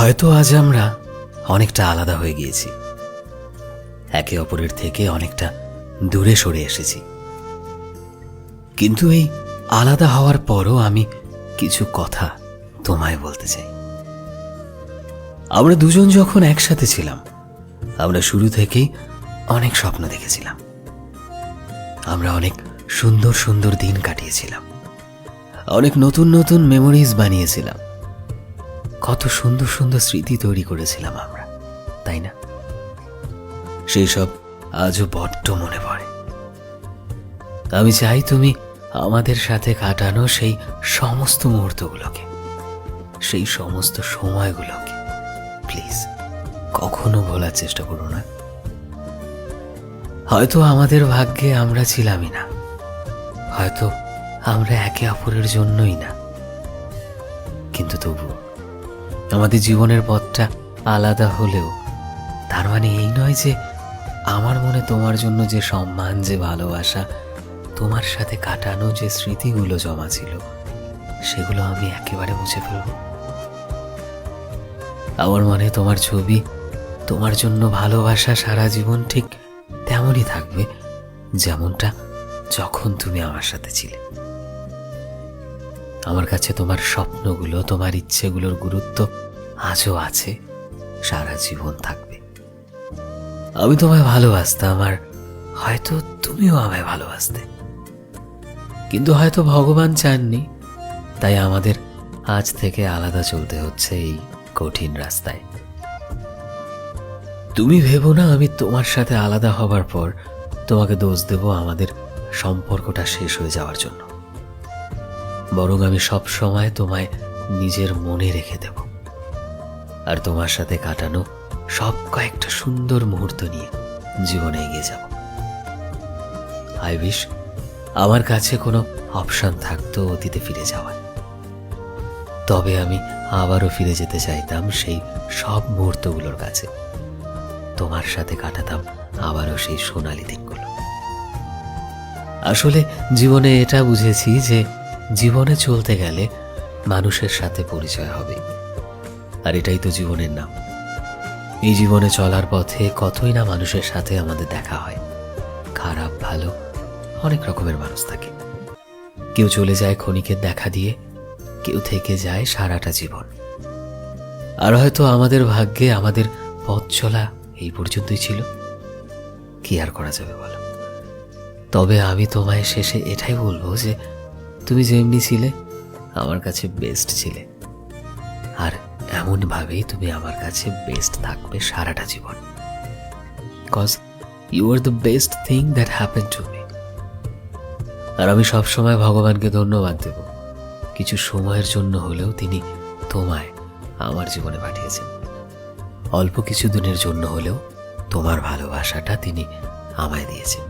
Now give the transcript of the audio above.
হয়তো আজ আমরা অনেকটা আলাদা হয়ে গিয়েছি। একে অপরের থেকে অনেকটা দূরে সরে এসেছি। কিন্তু এই আলাদা হওয়ার পরও আমি কিছু কথা তোমায় বলতে চাই। আমরা দুজন যখন একসাথে ছিলাম, আমরা শুরু থেকেই অনেক স্বপ্ন দেখেছিলাম। আমরা অনেক সুন্দর সুন্দর দিন কাটিয়েছিলাম। অনেক নতুন নতুন মেমোরিজ বানিয়েছিলাম। কত সুন্দর সুন্দর স্মৃতি তৈরি করেছিলাম আমরা, তাই না? সেই সব আজও বড্ড মনে পড়ে। আমি চাই তুমি আমাদের সাথে কাটানো সেই সমস্ত মুহূর্তগুলোকে, সেই সমস্ত সময়গুলোকে, প্লিজ, কখনো ভোলার চেষ্টা করো না। হয়তো আমাদের ভাগ্যে আমরা ছিলামই না, হয়তো আমরা একে অপরের জন্যই না, কিন্তু তবুও আমাদের জীবনের পথটা আলাদা হলেও, তার মানে এই নয় যে আমার মনে তোমার জন্য যে সম্মান, যে ভালোবাসা, তোমার সাথে কাটানো যে স্মৃতিগুলো জমা ছিল, সেগুলো আমি একেবারে মুছে ফেলব। আমার মনে তোমার ছবি, তোমার জন্য ভালোবাসা সারা জীবন ঠিক তেমনই থাকবে, যেমনটা যখন তুমি আমার সাথে ছিলে। আমার কাছে তোমার স্বপ্নগুলো, তোমার ইচ্ছেগুলোর গুরুত্ব আজও আছে, সারা জীবন থাকবে। আমি তোমায় ভালোবাসতাম আর হয়তো তুমিও আমায় ভালোবাসতে। কিন্তু হয়তো ভগবান চাননি, তাই আমাদের আজ থেকে আলাদা চলতে হচ্ছে এই কঠিন রাস্তায়। তুমি ভেবো না আমি তোমার সাথে আলাদা হবার পর তোমাকে দোষ দেব আমাদের সম্পর্কটা শেষ হয়ে যাওয়ার জন্য। বরং আমি সব সময় তোমায় নিজের মনে রেখে দেব। আর তোমার সাথে কাটানো সব কয়েকটা সুন্দর মুহূর্ত নিয়ে জীবনে এগিয়ে যাব। আই উইশ আমার কাছে কোনো অপশন থাকতো অতীতে ফিরে যাওয়ার। তবে আমি আবারও ফিরে যেতে চাইতাম সেই সব মুহূর্তগুলোর কাছে। তোমার সাথে কাটাতাম আবারও সেই সোনালি দিনগুলো। আসলে জীবনে এটা বুঝেছি যে জীবনে চলতে গেলে মানুষের সাথে পরিচয় হবে। আর এটাই তো জীবনের নাম। এই জীবনে চলার পথে কতই না মানুষের সাথে আমাদের দেখা হয়। খারাপ, ভালো, অনেক রকমের মানুষ থাকে। কেউ চলে যায় ক্ষণিকের দেখা দিয়ে, কেউ থেকে যায় সারাটা জীবন। আর হয়তো আমাদের ভাগ্যে আমাদের পথ চলা এই পর্যন্তই ছিল। কি আর করা যাবে বলো? তবে আমি তোমায় শেষে এটাই বলব যে তুমি যেমনি ছিলে, আমার কাছে বেস্ট ছিলে। আর এমনভাবেই তুমি আমার কাছে বেস্ট থাকবে সারাটা জীবন। Cause you are the best thing that happen to me আর আমি সবসময় ভগবানকে ধন্যবাদ দেব। কিছু সময়ের জন্য হলেও তিনি তোমায় আমার জীবনে পাঠিয়েছেন। অল্প কিছু দিনের জন্য হলেও তোমার ভালোবাসাটা তিনি আমায় দিয়েছেন।